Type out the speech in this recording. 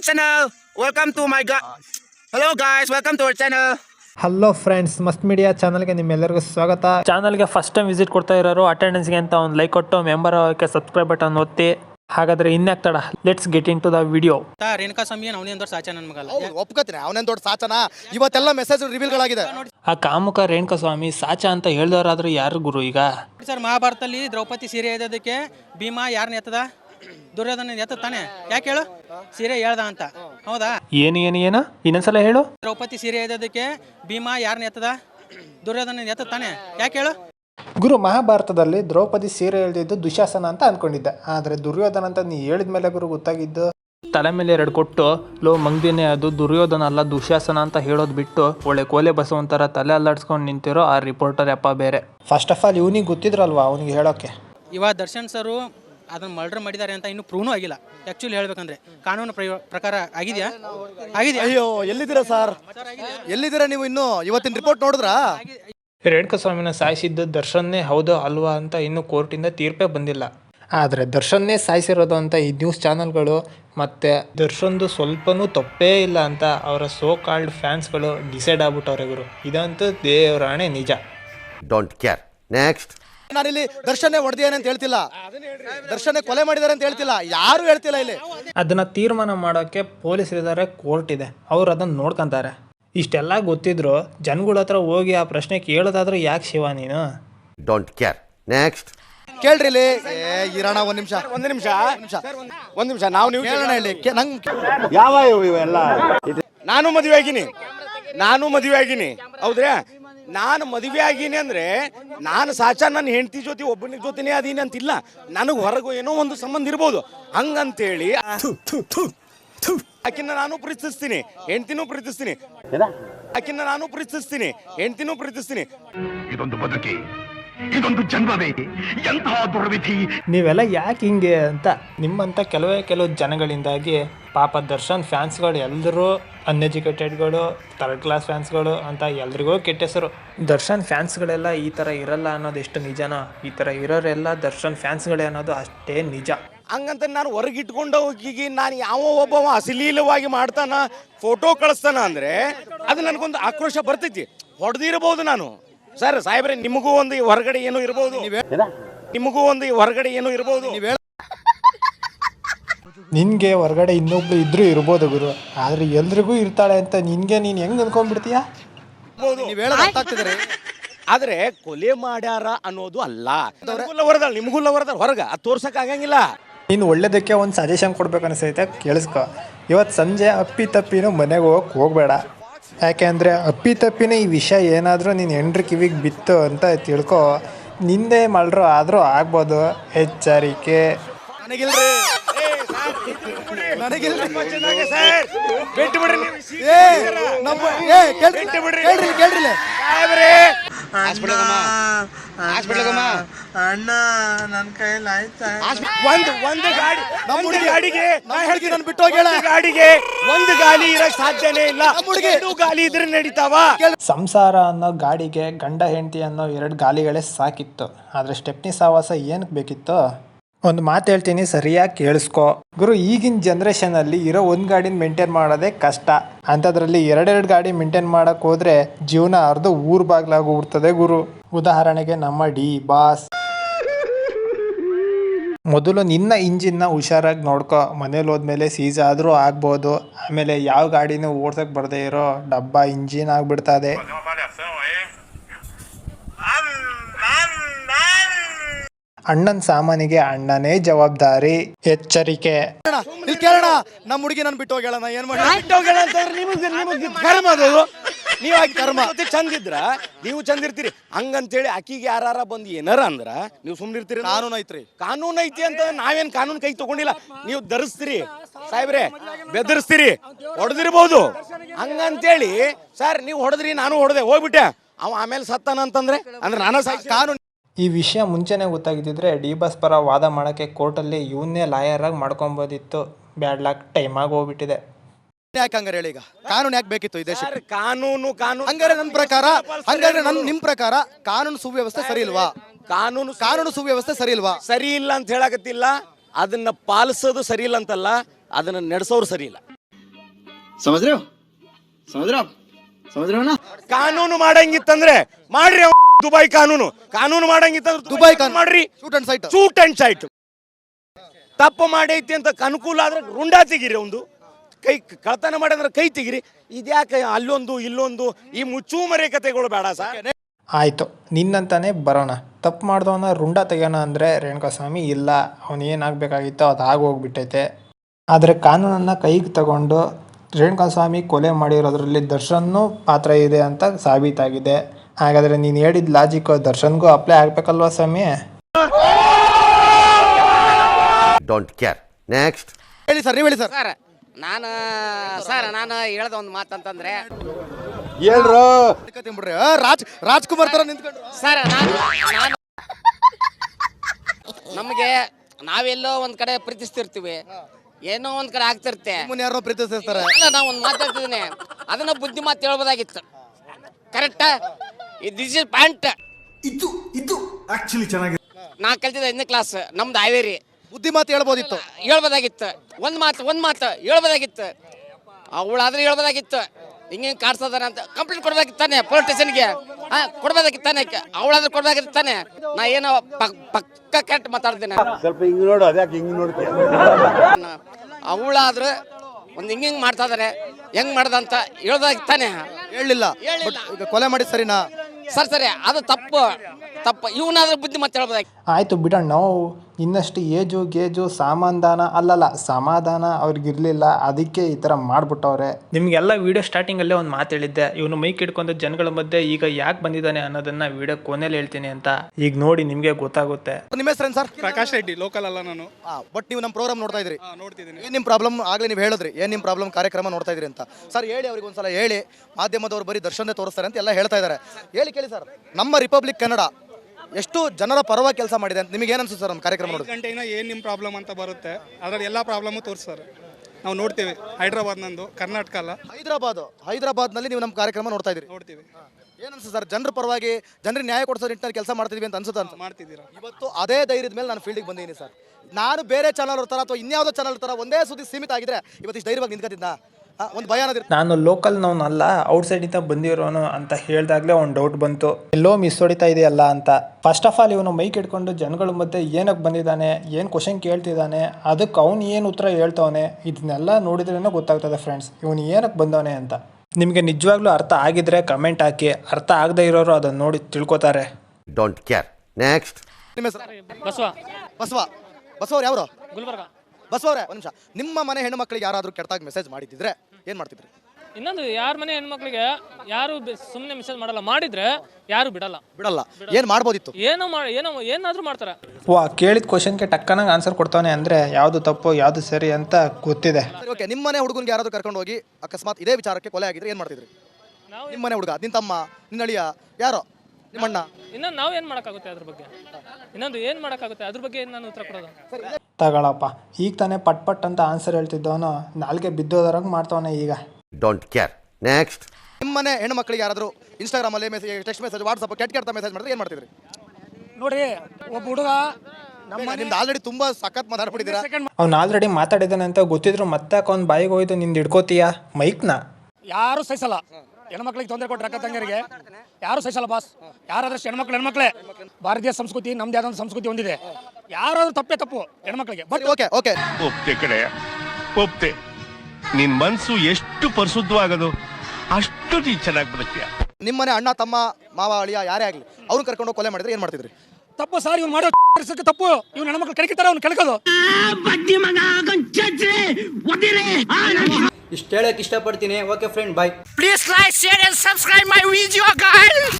channel. Welcome to my god. Hello guys, welcome to our channel. Hello friends Mast media ಚಾನಲ್ಗೆ ನಿಮ್ಮೆಲ್ಲರಿಗೂ ಸ್ವಾಗತ. ಚಾನಲ್ಗೆ first time visit ಕೊಡ್ತಾ ಇರೋರು ಅಟೆಂಡೆನ್ಸ್ಗೆ ಅಂತ ಒಂದು ಲೈಕ್ ಕೊಟ್ಟು ಮೆಂಬರ್ ಆಗೋಕ್ಕೆ ಸಬ್ಸ್ಕ್ರೈಬ್ ಬಟನ್ ಒತ್ತಿ. ಹಾಗಾದ್ರೆ ಇನ್ಯಾಕ್ ತಡ let's get into the video ತಾ ರೇಣುಕಾ ಸ್ವಾಮಿ ಅವನೇ ದೊಡ್ಡ ಸಾಚ ನನ್ನ ಮಗಲ್ಲ ಒಪ್ಕೋತೀನಿ. ಅವನೇನ್ ದೊಡ್ಡ ಸಾಚನ ಇವತ್ತೆಲ್ಲ ಮೆಸೇಜ್ ರಿವೀಲ್ಗಳಾಗಿದೆ ಆ ಕಾಮುಕ ರೇಣುಕಾ ಸ್ವಾಮಿ ಸಾಚ ಅಂತ ಹೇಳ್ದವರಾದ್ರೂ ಯಾರು ಗುರು ಈಗ? ಸರ್ ಮಹಾಭಾರತದಲ್ಲಿ ದ್ರೌಪದಿ ಸೀರೆ ಇದ್ದದಕ್ಕೆ ಭೀಮಾ ಯಾರನ್ನ ಎತ್ತದ? ದುರ್ಯೋಧನ ಎತ್ತ ತಾನೆ ಯಾಕೆ ಹೇಳು? ಸೀರೆ ಹೇಳ್ದ ಅಂತ. ಹೌದಾ? ಏನು ಏನು ಏನು? ಇನ್ನೊಂದ್ಸಲ ಹೇಳು. ದ್ರೌಪದಿ ಸೀರೆ ಎದ್ದದಕ್ಕೆ ಭೀಮಾ ಯಾರನ್ನ ಎತ್ತದ? ದುರ್ಯೋಧನ ಎತ್ತ ತಾನೆ ಯಾಕೆ ಹೇಳು? ಗುರು ಮಹಾಭಾರತದಲ್ಲಿ ದ್ರೌಪದಿ ಸೀರೆ ಎಳೆದಿದ್ದು ದುಶಾಸನ ಅಂತ ಅನ್ಕೊಂಡಿದ್ದೆ. ಆದರೆ ದುರ್ಯೋಧನ ಅಂತ ನೀ ಹೇಳಿದ ಮೇಲೆ ಗುರು ಗೊತ್ತಾಗಿದ್ದು? ತಲೆ ಮೇಲೆ ಎರಡು ಕೊಟ್ಟು ಲೋ ಮಂಗ್ದಿನೇ ಅದು ದುರ್ಯೋಧನ ಅಲ್ಲ ದುಶಾಸನ ಅಂತ ಹೇಳೋದು ಬಿಟ್ಟು ಒಳ್ಳೆ ಕೋಲೆ ಬಸವಂತರ ತಲೆ ಅಲ್ಲಾಡ್ಸ್ಕೊಂಡು ನಿಂತಿರೋ ಆ ರಿಪೋರ್ಟರ್ ಅಪ್ಪ ಬೇರೆ. ಫಸ್ಟ್ ಆಫ್ ಆಲ್ ಇವನಿಗೆ ಗೊತ್ತಿದ್ರಲ್ವಾ ಅವನಿಗೆ ಹೇಳೋಕೆ? ಇವಾಗ ದರ್ಶನ್ ಸರು ಅದನ್ನ ಮರ್ಡರ್ ಮಾಡಿದ್ದಾರೆ ಅಂತ ಇನ್ನೂ ಪ್ರೂವ್ನೂ ಆಗಿಲ್ಲ. ಆ್ಯಕ್ಚುಲಿ ಹೇಳ್ಬೇಕಂದ್ರೆ ಕಾನೂನು ಪ್ರಯೋ- ಪ್ರಕಾರ ಆಗಿದೆಯಾ? ಆಗಿದೆಯಾ? ಅಯ್ಯೋ ಎಲ್ಲಿದ್ದೀರಾ ಸರ್? ಎಲ್ಲಿದ್ದೀರಾ ನೀವು ಇನ್ನು? ಇವತ್ತಿನ ರಿಪೋರ್ಟ್ ನೋಡಿದ್ರಾ? ರೇಣುಕಸ್ವಾಮಿನ ಸಾಯಿಸಿದ್ದು ದರ್ಶನ್ನೇ ಹೌದು ಅಲ್ವಾ ಅಂತ ಇನ್ನೂ ಕೋರ್ಟಿಂದ ತೀರ್ಪೇ ಬಂದಿಲ್ಲ. ಆದರೆ ದರ್ಶನ್ನೇ ಸಾಯಿಸಿರೋದು ಅಂತ ಈ ನ್ಯೂಸ್ ಚಾನಲ್ಗಳು ಮತ್ತು ದರ್ಶನ್ದು ಸ್ವಲ್ಪನೂ ತಪ್ಪೇ ಇಲ್ಲ ಅಂತ ಅವರ ಸೋ ಕಾಲ್ಡ್ ಫ್ಯಾನ್ಸ್ಗಳು ಡಿಸೈಡ್ ಆಗ್ಬಿಟ್ಟವ್ರೆ ಗುರು. ಇದಂತೂ ದೇವರಾಣೆ ನಿಜ. ಡೋಂಟ್ ಕೇರ್ ನೆಕ್ಸ್ಟ್ ನಾನಿಲ್ಲಿ ದರ್ಶನೇ ಹೊಡೆದೇನೆ ಅಂತ ಹೇಳ್ತಿಲ್ಲ. ದರ್ಶನ ಕೊಲೆ ಮಾಡಿದ್ದಾರೆ ಅಂತ ಹೇಳ್ತಿಲ್ಲ. ಯಾರು ಹೇಳ್ತಿಲ್ಲ ಇಲ್ಲಿ. ಅದನ್ನ ತೀರ್ಮಾನ ಮಾಡೋಕ್ಕೆ ಪೊಲೀಸರಿದ್ದಾರೆ ಕೋರ್ಟ್ ಇದೆ. ಅವ್ರು ಅದನ್ನ ನೋಡ್ಕೊಂತಾರೆ. ಇಷ್ಟೆಲ್ಲ ಗೊತ್ತಿದ್ರು ಜನಗಳ ಹತ್ರ ಹೋಗಿ ಆ ಪ್ರಶ್ನೆ ಕೇಳೋದಾದ್ರೆ ಯಾಕೆ ಶಿವ ನೀನು? ಡೋಂಟ್ ಕೇರ್ ನೆಕ್ಸ್ಟ್ ಕೇಳ್ರಿ ಇಲ್ಲಿ. ಏ ಇರೋಣ ಒಂದ್ ನಿಮಿಷ. ಒಂದ್ ನಿಮಿಷ. ಒಂದ್ ಒಂದು ನಿಮಿಷ. ನಾವು ನೀವು ಕೇಳೋಣ ಇಲ್ಲಿ. ಕೇ- ನಂಗ್ ಯಾವ ಇವೆಲ್ಲ? ನಾನು ಮದುವೆ ಆಗಿನಿ. ನಾನು ಮದುವೆ ಆಗಿನಿ. ಹೌದ್ರಾ? ನಾನು ಮದುವೆ ಆಗೀನಿ ಅಂದ್ರೆ ನಾನು ಸಾಚ ನನ್ನ ಹೆಂಡತಿ ಜೊತೆ ಒಬ್ಬನ ಜೊತೆನೇ ಅದೀನಿ ಅಂತಿಲ್ಲ. ನನಗೆ ಹೊರಗೂ ಏನೋ ಒಂದು ಸಂಬಂಧ ಇರ್ಬೋದು. ಹಂಗಂತೇಳಿ ಆಕಿನ ನಾನು ಪ್ರೀತಿಸ್ತೀನಿ. ಹೆಂಡತಿನೂ ಪ್ರೀತಿಸ್ತೀನಿ. ಆಕಿನ ನಾನು ಪ್ರೀತಿಸ್ತೀನಿ. ಹೆಂಡತಿನೂ ಪ್ರೀತಿಸ್ತೀನಿ. ಇದೊಂದು ಬದುಕಿ. ಇದೊಂದು ಜನ್ಮವೇ. ಎಂತಹ ದುರ್ವಿಧಿ. ನೀವೆಲ್ಲ ಯಾಕೆ ಹಿಂಗೆ ಅಂತ? ನಿಮ್ಮಂತ ಕೆಲವೇ ಕೆಲವು ಜನಗಳಿಂದಾಗಿ ಪಾಪ ದರ್ಶನ್ ಫ್ಯಾನ್ಸ್ಗಳು ಎಲ್ಲರೂ ಅನ್ಎಜುಕೇಟೆಡ್ಗಳು ಥರ್ಡ್ ಕ್ಲಾಸ್ ಫ್ಯಾನ್ಸ್ಗಳು ಅಂತ ಎಲ್ರಿಗೂ ಕೆಟ್ಟ ಹೆಸರು. ದರ್ಶನ್ ಫ್ಯಾನ್ಸ್ಗಳೆಲ್ಲ ಈ ಥರ ಇರಲ್ಲ ಅನ್ನೋದು ಎಷ್ಟು ನಿಜನ? ಈ ಥರ ಇರೋರೆಲ್ಲ ದರ್ಶನ್ ಫ್ಯಾನ್ಸ್ಗಳೇ ಅನ್ನೋದು ಅಷ್ಟೇ ನಿಜ. ಹಂಗಂತ ನಾನು ಹೊರಗಿಟ್ಕೊಂಡು ಹೋಗಿ ನಾನು ಯಾವ ಒಬ್ಬವ ಅಶ್ಲೀಲವಾಗಿ ಮಾಡ್ತಾನ ಫೋಟೋ ಕಳಿಸ್ತಾನ ಅಂದ್ರೆ ಅದು ನನಗೊಂದು ಆಕ್ರೋಶ ಬರ್ತೈತಿ ಹೊಡೆದಿರಬಹುದು ನಾನು. ಸರ್ ಸಾಹೇಬ್ರೆ ನಿಮಗೂ ಒಂದು ಈ ಹೊರಗಡೆ ಏನು ಇರಬಹುದು ನಿಮಗೂ ಒಂದು ಈ ಹೊರಗಡೆ ಏನು ಇರಬಹುದು ನಿನಗೆ ಹೊರಗಡೆ ಇನ್ನೊಬ್ರು ಇದ್ರೂ ಇರ್ಬೋದು ಗುರು ಆದ್ರೆ ಎಲ್ರಿಗೂ ಇರ್ತಾಳೆ ಅಂತ ನಿನಗೆ ನೀನು ಹೆಂಗೆ ಅನ್ಕೊಂಡ್ಬಿಡ್ತೀಯ? ನೀವ್ ಹೇಳೋದು ಅರ್ಥ ಆಗ್ತಿದೆ. ಆದ್ರೆ ಕೊಲೆ ಮಾಡ್ಯಾರ ಅನ್ನೋದು ಅಲ್ಲ. ನನಗೂ ಲವರ್ದಾಳ ನಿಮಗೂ ಲವರ್ದಾಳ ಹೊರಗ ಅದು ತೋರ್ಸಕ್ ಆಗಂಗಿಲ್ಲ. ನೀನು ಒಳ್ಳೇದಕ್ಕೆ ಒಂದು ಸಜೆಷನ್ ಕೊಡ್ಬೇಕು ಅನಿಸ್ತೈತೆ ಕೇಳಿಸ್ಕೊ. ಇವತ್ತು ಸಂಜೆ ಅಪ್ಪಿ ತಪ್ಪಿನೂ ಮನೆಗೆ ಹೋಗಕ್ಕೆ ಹೋಗಬೇಡ. ಯಾಕೆಂದರೆ ಅಪ್ಪಿತಪ್ಪಿನೇ ಈ ವಿಷಯ ಏನಾದರೂ ನೀನು ಹೆಂಡ್ರ ಕಿವಿಗೆ ಬಿತ್ತು ಅಂತ ತಿಳ್ಕೊ ನಿಂದೆ ಮಾಡ್ರು ಆದರೂ ಆಗ್ಬೋದು. ಎಚ್ಚರಿಕೆ. ನನಗಿಲ್ರಿ. ನನಗಿಲ್ರಿ. ಸರ್. ಬಿಟ್ಟು ಬಿಡ್ರಿ ಬಿಡ್ರಿ. ಕೇಳ್ರಿ ಇಲ್ಲಿ, ಕೇಳ್ರಿ ಒಂದು ಒಂದು ಗಾಡಿ ನಮ್ಮ ಹುಡುಗಿ- ಗಾಡಿಗೆ. ನಾ ಹೇಳ್ತೀನಿ ನನ್ ಬಿಟ್ಟು ಹೋಗ್ಯಾಳ. ಗಾಡಿಗೆ. ಒಂದು ಗಾಲಿ ಇರಕ್ ಸಾಧ್ಯನೇ ಇಲ್ಲ. ಹುಡುಗಿ- ಗಾಲಿ ಇದ್ರೆ ನಡೀತಾವ? ಸಂಸಾರ ಅನ್ನೋ ಗಾಡಿಗೆ ಗಂಡ ಹೆಂಡತಿ ಅನ್ನೋ ಎರಡು ಗಾಲಿಗಳೇ ಸಾಕಿತ್ತು. ಆದ್ರೆ ಸ್ಟೆಪ್ನಿ ಸಾವಾಸ ಏನಕ್ಕೆ ಬೇಕಿತ್ತು? ಒಂದು ಮಾತು ಹೇಳ್ತೀನಿ, ಸರಿಯಾಗಿ ಕೇಳಿಸ್ಕೊ. ಗುರು, ಈಗಿನ ಜನ್ರೇಷನಲ್ಲಿ ಇರೋ ಒಂದು ಗಾಡಿನ ಮೇಂಟೈನ್ ಮಾಡೋದೇ ಕಷ್ಟ. ಅಂಥದ್ರಲ್ಲಿ ಎರಡೆರಡು ಗಾಡಿ ಮೇಂಟೈನ್ ಮಾಡೋಕ್ಕೆ ಹೋದರೆ ಜೀವನ ಅರ್ಧ ಊರು ಬಾಗ್ಲಾಗೋಗ್ಬಿಡ್ತದೆ ಗುರು. ಉದಾಹರಣೆಗೆ ನಮ್ಮ ಡಿ ಬಾಸ್. ಮೊದಲು ನಿನ್ನ ಇಂಜಿನ್ನ ಹುಷಾರಾಗಿ ನೋಡ್ಕೊ. ಮನೇಲಿ ಹೋದ್ಮೇಲೆ ಸೀಸ್ ಆದರೂ ಆಗ್ಬೋದು. ಆಮೇಲೆ ಯಾವ ಗಾಡಿನೂ ಓಡ್ಸಕ್ಕೆ ಬರದೇ ಇರೋ ಡಬ್ಬ ಇಂಜಿನ್ ಆಗಿಬಿಡ್ತದೆ. ಅಣ್ಣನ ಸಾಮಾನಿಗೆ ಅಣ್ಣನೇ ಜವಾಬ್ದಾರಿ. ಎಚ್ಚರಿಕೆ. ಇಲ್ಲಿ ಕೇಳೋಣ ನಮ್ಮ ಹುಡುಗಿ ನನ್ ಬಿಟ್ಟು ಹೋಗ್ಯಾಳ ನಾ ಏನ್ ಮಾಡಿ ನಿಮಗೆ ನಿಮಗೆ ಕರ್ಮ ಅದು. ನೀವು ಚಂದಿರ್ತೀರಿ ಕರ್ಮ. ಚಂದ ಇದ್ರ? ನೀವು ಚಂದ ಇರ್ತೀರಿ. ಹಂಗಂತೇಳಿ ಅಕ್ಕಿಗೆ ಯಾರ ಬಂದ್ ಏನಾರ ಅಂದ್ರ ನೀವು ಸುಮ್ಮನಿರ್ತೀರಿ ಕಾನೂನು ಐತ್ರಿ. ಕಾನೂನು ಐತಿ ಅಂತ ನಾವೇನ್ ಕಾನೂನು ಕೈ ತಗೊಂಡಿಲ್ಲ. ನೀವು ಧರಿಸ್ತೀರಿ. ಸಾಹೇಬ್ರೆ ಬೆದರಿಸ್ತೀರಿ. ಹೊಡೆದಿರ್ಬೋದು. ಹಂಗಂತೇಳಿ ಸರ್ ನೀವು ಹೊಡೆದ್ರಿ ನಾನು ಹೊಡೆದೆ ಹೋಗ್ಬಿಟ್ಟೆ. ಅವ ಆಮೇಲೆ ಸತ್ತಾನ ಅಂತಂದ್ರೆ? ಅಂದ್ರೆ ನಾನು ಕಾನೂನು ಈ ವಿಷಯ ಮುಂಚೆನೇ ಗೊತ್ತಾಗಿದ್ದಿದ್ರೆ ಡಿ ಬಸ್ ಪರ ವಾದ ಮಾಡೋಕ್ಕೆ ಕೋರ್ಟಲ್ಲಿ ಇವನ್ನೇ ಲಾಯರಾಗಿ ಮಾಡ್ಕೊಬೋದಿತ್ತು. ಬ್ಯಾಡ್ ಲಕ್ ಆಗಿ ಹೋಗ್ಬಿಟ್ಟಿದೆ. ಯಾಕೆ ಹಂಗಾರೆ ಹೇಳಿ ಈಗ? ಕಾನೂನು ಯಾಕೆ ಬೇಕಿತ್ತು ಈ ಕಾನೂನು ಕಾನೂನು ಹಂಗಾರೆ ನನ್ನ ಪ್ರಕಾರ ಹಂಗಾರೆ ನನ್ನ ನಿಮ್ಮ ಪ್ರಕಾರ ಕಾನೂನು ಸುವ್ಯವಸ್ಥೆ ಸರಿ ಇಲ್ವಾ? ಕಾನೂನು ಕಾನೂನು ಸುವ್ಯವಸ್ಥೆ ಸರಿ ಇಲ್ವಾ? ಸರಿ ಇಲ್ಲ ಅಂತ ಹೇಳಕತ್ತಿಲ್ಲ. ಅದನ್ನ ಪಾಲಿಸೋದು ಸರಿ ಇಲ್ಲ ಅಂತಲ್ಲ ಅದನ್ನ ನಡೆಸೋರು ಸರಿ ಇಲ್ಲ. ಸಮುದ್ರ ಸಮುದ್ರ ಸಮುದ್ರ ಕಾನೂನು ಮಾಡಂಗಿತ್ತಂದ್ರೆ ಮಾಡ್ರಿ ಅವ್ನು. ದುಬೈ ಕಾನೂನು. ಕಾನೂನು ಮಾಡಂಗಿತ್ತಂದ್ರೆ ದುಬೈ ಕಾನೂನು. ಮಾಡ್ರಿ. Shoot and sight. Shoot and sight. ತಪ್ಪು ಮಾಡೈತಿ ಅಂತ ಅನುಕೂಲ ಆದ್ರೆ ರುಂಡಾ ತೆಗಿರಿ ಒಂದು. ಕೈ ಕಳ್ತನ ಮಾಡಿದ್ರೆ ಕೈ ತೆಗಿರಿ. ಇದ್ಯಾಕೆ ಅಲ್ಲೊಂದು ಇಲ್ಲೊಂದು ಈ ಮುಚ್ಚುಮರೆ ಕತೆಗಳು ಬೇಡ ಸರ್. ಆಯಿತು. ನಿನ್ನಂತಾನೆ ಬರೋಣ. ತಪ್ಪು ಮಾಡ್ದವನ ರುಂಡ ತೆಗೋಣ ಅಂದರೆ ರೇಣುಕಾಸ್ವಾಮಿ ಇಲ್ಲ. ಅವನು ಏನಾಗಬೇಕಾಗಿತ್ತೋ ಅದು ಆಗೋಗ್ಬಿಟ್ಟೈತೆ. ಆದ್ರೆ ಕಾನೂನನ್ನ ಕೈಗೆ ತಗೊಂಡು ರೇಣುಕಾಸ್ವಾಮಿ ಕೊಲೆ ಮಾಡಿರೋದ್ರಲ್ಲಿ ದರ್ಶನ್ ಪಾತ್ರ ಇದೆ ಅಂತ ಸಾಬೀತಾಗಿದೆ. ಹಾಗಾದರೆ ನೀನು ಹೇಳಿದ ಲಾಜಿಕ್ ದರ್ಶನ್ಗೂ ಅಪ್ಲೈ ಆಗಬೇಕಲ್ವಾ ಸ್ವಾಮಿ? ಡೋಂಟ್ ಕೇರ್ ನೆಕ್ಸ್ಟ್ ಹೇಳಿ ಸರ್ ನೀವು ಹೇಳಿ ಸರ್. ಸರ್ ನಾನು ಸರ್ ನಾನು ಹೇಳ್ದ ಒಂದು ಮಾತಂತಂದ್ರೆ ಬಿಡ್ರಿ. ರಾಜ್ ರಾಜ್ಕುಮಾರ್ ತರ ನಿಂತ್ಕೊಂಡ್ರು. ಸರ್ ನಾನು ನಾನು ನಮಗೆ ನಾವೆಲ್ಲೋ ಒಂದ್ ಕಡೆ ಪ್ರೀತಿಸ್ತಿರ್ತೀವಿ. ಏನೋ ಒಂದ್ ಕಡೆ ಆಗ್ತಿರ್ತೆ ನಿಮ್ಮನ್ನ ಯಾರೋ ಪ್ರೀತಿಸ್ತಾರೆ ಅಲ್ಲ ನಾ ಒಂದು ಮಾತಾಡ್ತಿದ್ದೀನಿ. ಅದನ್ನ ಬುದ್ಧಿ ಮಾತು ಹೇಳ್ಬೋದಾಗಿತ್ತು. ಕರೆಕ್ಟ್ ದಿಸ್ ಇಸ್ ಪ್ಯಾಂಟ್ ಇದು ಇದು ಆಕ್ಚುಲಿ ಚೆನ್ನಾಗಿದೆ. ನಾ ಕಲ್ತಿದ್ದೆ ಐದನೇ ಕ್ಲಾಸ್ ನಮ್ದು ಹಾವೇರಿ. ಬುದ್ಧಿ ಮಾತು ಹೇಳ್ಬೋದಿತ್ತು. ಹೇಳ್ಬೋದಾಗಿತ್ತು. ಒಂದು ಮಾತು ಒಂದು ಮಾತು ಹೇಳ್ಬೋದಾಗಿತ್ತು. ಅವಳಾದ್ರೆ ಹೇಳ್ಬೋದಾಗಿತ್ತು. ಹಿಂಗೆ ಕಾಡ್ಸದಾರ ಅಂತ ಕಂಪ್ಲೇಂಟ್ ಕೊಡ್ಬೇಕಿತ್ತು ತಾನೆ ಪೊಲೀಸ್ ಸ್ಟೇಷನ್ಗೆ ಹಾ ಕೊಡ್ಬೋದಾಗಿತ್ತಾನೆ ಅವಳಾದ್ರೆ ತಾನೆ. ನಾ ಏನೋ ಪಕ್- ಪಕ್ಕ ಕರೆಕ್ಟ್ ಮಾತಾಡ್ತೀನಿ. ಸ್ವಲ್ಪ ಹಿಂಗೆ ನೋಡು ಅದ್ಯಾಕೆ ಹಿಂಗೆ ನೋಡ್ತೀನಿ ಅವಳಾದ್ರೆ ಒಂದು ಹಿಂಗ್ ಹಿಂಗೆ ಮಾಡ್ತಾ ಇದಾರೆ. ಹೆಂಗ್ ಮಾಡ್ದಂತ ಹೇಳ್ಬೋದಾಗಿತ್ತು ತಾನೆ. ಹೇಳಲಿಲ್ಲ ಬಟ್ ಈಗ ಕೊಲೆ ಮಾಡಿ ಸರಿನಾ? ಸರ್ ಸರಿ ಅದು ತಪ್ಪು. ತಪ್ಪು. ಇವನಾದ್ರೂ ಬುದ್ಧಿ ಮತ್ತೆ ಹೇಳ್ಬೋದಾಗಿ. ಆಯ್ತು ಬಿಡೋಣ ನಾವು. ಇನ್ನಷ್ಟು ಏಜು ಗೇಜು ಸಮಾಧಾನ ಅಲ್ಲಲ್ಲ ಸಮಾಧಾನ ಅವ್ರಿಗಿರಲಿಲ್ಲ ಅದಕ್ಕೆ ಈ ಥರ ಮಾಡಿಬಿಟ್ಟವ್ರೆ. ನಿಮಗೆಲ್ಲ ವಿಡಿಯೋ ಸ್ಟಾರ್ಟಿಂಗಲ್ಲೇ ಒಂದು ಮಾತು ಹೇಳಿದ್ದೆ. ಇವನು ಮೈಕ್ ಹಿಡ್ಕೊಂಡ ಜನಗಳ ಮಧ್ಯೆ ಈಗ ಯಾಕೆ ಬಂದಿದ್ದಾನೆ ಅನ್ನೋದನ್ನ ವಿಡಿಯೋ ಕೊನೆಯಲ್ಲಿ ಹೇಳ್ತೀನಿ ಅಂತ. ಈಗ ನೋಡಿ ನಿಮಗೆ ಗೊತ್ತಾಗುತ್ತೆ. ನಿಮ್ಮ ಹೆಸರೇನು ಸರ್? ಪ್ರಕಾಶ್ ರೆಡ್ಡಿ ಲೋಕಲ್ ಅಲ್ಲ ನಾನು. ಬಟ್ ನೀವು ನಮ್ಮ ಪ್ರೋಗ್ರಾಮ್ ನೋಡ್ತಾ ಇದ್ರಿ. ನೋಡ್ತಿದ್ದೀನಿ. ಏನ್ ನಿಮ್ಮ ಪ್ರಾಬ್ಲಮ್ ಆಗಲೇ ನೀವು ಹೇಳಿದ್ರಿ. ಏನು ನಿಮ್ಮ ಪ್ರಾಬ್ಲಮ್ ಕಾರ್ಯಕ್ರಮ ನೋಡ್ತಾ ಇದ್ರಿ ಅಂತ. ಸರ್ ಹೇಳಿ ಅವ್ರಿಗೆ ಒಂದ್ಸಲ ಹೇಳಿ. ಮಾಧ್ಯಮದವ್ರು ಬರೀ ದರ್ಶನ ತೋರಿಸ್ತಾರೆ ಅಂತ ಎಲ್ಲ ಹೇಳ್ತಾ ಇದ್ದಾರೆ. ಹೇಳಿ ಕೇಳಿ ಸರ್ ನಮ್ಮ ರಿಪಬ್ಲಿಕ್ ಕನ್ನಡ ಎಷ್ಟು ಜನರ ಪರವಾಗಿ ಕೆಲಸ ಮಾಡಿದೆ ಅಂತ ನಿಮಗೆ ಏನನ್ಸುತ್ತೆ ಸರ್ ನಮ್ಮ ಕಾರ್ಯಕ್ರಮ ನೋಡಿ ಗಂಟೆಗಿನ ಏನು ನಿಮ್ಮ ಪ್ರಾಬ್ಲಮ್ ಅಂತ ಬರುತ್ತೆ. ಅದರಲ್ಲಿ ಎಲ್ಲ ಪ್ರಾಬ್ಲಮ್ಮು ತೋರಿಸ್ತಾರೆ ನಾವು ನೋಡ್ತೀವಿ. ಹೈದ್ರಾಬಾದ್ ನಂದು ಕರ್ನಾಟಕ ಅಲ್ಲ. ಹೈದರಾಬಾದ್ ಹೈದರಾಬಾದ್ನಲ್ಲಿ ನೀವು ನಮ್ಮ ಕಾರ್ಯಕ್ರಮ ನೋಡ್ತಾ ಇದ್ದೀರಿ. ನೋಡ್ತೀವಿ. ಏನು ಅನ್ಸುತ್ತೆ ಸರ್ ಜನರ ಪರವಾಗಿ ಜನರಿಗೆ ನ್ಯಾಯ ಕೊಡಿಸೋ ನಿಟ್ಟಿನಲ್ಲಿ ಕೆಲಸ ಮಾಡ್ತಿದ್ವಿ ಅಂತ ಅನ್ಸುತ್ತೆ ಅಂತ? ಮಾಡ್ತಿದ್ದೀರಾ? ಇವತ್ತು ಅದೇ ಧೈರ್ಯದ ಮೇಲೆ ನಾನು ಫೀಲ್ಡಿಗೆ ಬಂದಿದ್ದೀನಿ ಸರ್. ನಾನು ಬೇರೆ ಚಾನಲ್ ಇರ್ತಾರ ಅಥವಾ ಇನ್ಯಾವುದೋ ಚಾನಲ್ ಇರ್ತಾರ ಒಂದೇ ಸುದ್ದಿ ಸೀಮಿತ ಆಗಿದ್ರೆ ಇವತ್ತು ಇಷ್ಟು ಧೈರ್ಯವಾಗಿ ನಿಂತ್ಕೊತಿದ್ದ ಒಂದು ಭಯ ನಾನು ಲೋಕಲ್ನವನಲ್ಲ ಇಂದ ಬಂದಿರೋನು ಅಂತ ಹೇಳಿದಾಗಲೇ ಒಂದು ಡೌಟ್ ಬಂತು. ಎಲ್ಲೋ ಮಿಸ್ ಹೊಡಿತಾ ಇದೆಯಲ್ಲ ಅಂತ. ಫಸ್ಟ್ ಆಫ್ ಆಲ್ ಇವನು ಮೈಕ್ ಇಟ್ಕೊಂಡು ಜನಗಳ ಮಧ್ಯೆ ಏನಕ್ಕೆ ಬಂದಿದ್ದಾನೆ ಏನು ಕ್ವಶನ್ ಕೇಳ್ತಿದ್ದಾನೆ ಅದಕ್ಕೆ ಅವನು ಏನು ಉತ್ತರ ಹೇಳ್ತವನೆ ಇದನ್ನೆಲ್ಲ ನೋಡಿದ್ರೇ ಗೊತ್ತಾಗ್ತದೆ ಫ್ರೆಂಡ್ಸ್ ಇವನು ಏನಕ್ಕೆ ಬಂದವನೆ ಅಂತ. ನಿಮಗೆ ನಿಜವಾಗ್ಲೂ ಅರ್ಥ ಆಗಿದ್ರೆ ಕಮೆಂಟ್ ಹಾಕಿ. ಅರ್ಥ ಆಗದೆ ಇರೋರು ಅದನ್ನು ನೋಡಿ ತಿಳ್ಕೊತಾರೆ. ಡೋಂಟ್ ಕೇರ್ ನೆಕ್ಸ್ಟ್ ನಿಮ್ಮ ಹೆಸರು? ಬಸವ. ಬಸವ. ಬಸವ್ರು ಯಾವ್ರು? ಗುಲ್ಬರ್ಗ. ಬಸವರೇ ಒಂದು ನಿಮಿಷ. ನಿಮ್ಮ ಮನೆ ಹೆಣ್ಣು ಮಕ್ಕಳಿಗೆ ಯಾರಾದರೂ ಕೆಟ್ಟದಾಗ ಮೆಸೇಜ್ ಮಾಡಿದ್ರೆ ಏನ್ ಮಾಡ್ತಿದ್ರಿ? ಇನ್ನೊಂದು ಯಾರ ಮನೆ ಹೆಣ್ಮಕ್ಳಿಗೆ ಯಾರು ಸುಮ್ಮನೆ ಮೆಸೇಜ್ ಮಾಡಲ್ಲ. ಮಾಡಿದ್ರೆ ಯಾರು ಬಿಡಲ್ಲ. ಬಿಡಲ್ಲ. ಏನು ಮಾಡ್ಬೋದಿತ್ತು? ಏನೋ ಮಾಡ ಏನೋ ಏನಾದ್ರು ಮಾಡ್ತಾರೆ. ವಾ ಕೇಳಿದ ಕ್ವಶನ್ಗೆ ಟಕ್ಕನಾಗ ಆನ್ಸರ್ ಕೊಡ್ತಾನೆ ಅಂದರೆ ಯಾವುದು ತಪ್ಪು ಯಾವುದು ಸರಿ ಅಂತ ಗೊತ್ತಿದೆ. ಓಕೆ ನಿಮ್ಮ ಮನೆ ಹುಡುಗನಿಗೆ ಯಾರಾದರೂ ಕರ್ಕೊಂಡು ಹೋಗಿ ಅಕಸ್ಮಾತ್ ಇದೇ ವಿಚಾರಕ್ಕೆ ಕೊಲೆ ಆಗಿದ್ರೆ ಏನು ಮಾಡ್ತಿದ್ರಿ? ನಿಮ್ಮ ಮನೆ ಹುಡುಗ ನಿನ್ನ ತಮ್ಮ ನಿನ್ನ ಅಳಿಯ ಯಾರೋ? ನಿಮ್ಮಣ್ಣ ಇನ್ನೊಂದು ನಾವು ಏನು ಮಾಡೋಕ್ಕಾಗುತ್ತೆ ಅದ್ರ ಬಗ್ಗೆ? ಇನ್ನೊಂದು ಏನು ಮಾಡೋಕ್ಕಾಗುತ್ತೆ? ಅದ್ರ ಬಗ್ಗೆ ಏನು ನಾನು ಉತ್ತರ ಕೊಡೋದು? ತಗೊಳಪ್ಪ ಈಗ ತಾನೇ ಪಟ್ ಪಟ್ ಅಂತ ಆನ್ಸರ್ ಹೇಳ್ತಿದ್ದವನು ನಾಲ್ಗೆ ಬಿದ್ದೋದರಂಗೆ ಮಾಡ್ತವನ ಈಗ. ಡೋಂಟ್ ಕೇರ್ ನೆಕ್ಸ್ಟ್ ನಿಮ್ಮನೆ ಹೆಣ್ಣು ಮಕ್ಕಳಿಗೆ ಯಾರಾದರೂ ಇನ್ಸ್ಟಾಗ್ರಾಮಲ್ಲಿ ಮೆಸೇಜ್ ಟೆಕ್ಸ್ಟ್ ಮೆಸೇಜ್ ವಾಟ್ಸಪ್ ಕೆಟ್ಟ ಕೆಟ್ಟ ಮೆಸೇಜ್ ಮಾಡಿದ್ರೆ ಏನು ಮಾಡ್ತಿದ್ರಿ? ನೋಡ್ರಿ ಒಬ್ಬ ಹುಡುಗ ನಿಮ್ದು ಆಲ್ರೆಡಿ ತುಂಬಾ ಸಖತ್ ಮಾತಾಡ್ಬಿಟ್ಟಿದ್ದೀರಾ? ಅವ್ನು ಆಲ್ರೆಡಿ ಮಾತಾಡಿದ್ದಾನೆ ಅಂತ ಗೊತ್ತಿದ್ರು ಮತ್ತೆ ಅವ್ನ ಬಾಯಿಗೆ ಹೋಯ್ತು ನಿಂದು ಹಿಡ್ಕೋತೀಯ? ಮೈಕ್ನ? ಯಾರು ಸಹಿಸಲ್ಲ. ಹೆಣ್ಮಕ್ಳಿಗೆ ತೊಂದರೆ ಕೊಟ್ಟರೆ ಅಕ್ಕ ತಂಗಿಯರಿಗೆ? ಯಾರು ಸಹಿಸಲ್ಲ ಬಾಸ್? ಯಾರಾದ್ರೂ ಹೆಣ್ಮಕ್ಳು ಹೆಣ್ಮಕ್ಳೆ? ಭಾರತೀಯ ಸಂಸ್ಕೃತಿ ನಮ್ದೇ ಆದ ಸಂಸ್ಕೃತಿ ಹೊಂದಿದೆ ಯಾರಾದ್ರೂ ತಪ್ಪೇ ತಪ್ಪು ಹೆಣ್ಮಕ್ಳಿಗೆ. ಬಟ್ ಓಕೆ ಓಕೆ ಒಪ್ತೆ ಕಡೆ ಒಪ್ತೆ. ನಿನ್ ಮನ್ಸು ಎಷ್ಟು ಪರಿಶುದ್ಧವಾಗದು ಅಷ್ಟು ನೀ ಚೆನ್ನಾಗಿ ನಿಮ್ಮ ಮನೆ ಅಣ್ಣ ತಮ್ಮ ಮಾವ ಅಳಿಯ ಯಾರೇ ಆಗಲಿ ಅವ್ರು ಕರ್ಕೊಂಡು ಹೋಗಿ ಕೊಲೆ ಮಾಡಿದ್ರೆ ಏನ್ ಮಾಡ್ತಿದ್ರಿ? ತಪ್ಪು ಸರ್ ಇವ್ನು ಮಾಡೋ ತಪ್ಪು. ಇವ್ನು ಹೆಣ್ಮಕ್ಳು ಕೆಳಕಿತಾರೆ ಅವ್ನು ಕೆಳಕೋದು. ಇಷ್ಟು ಹೇಳಕ್ ಇಷ್ಟಪಡ್ತೀನಿ. Okay friend bye please like share and subscribe my video guys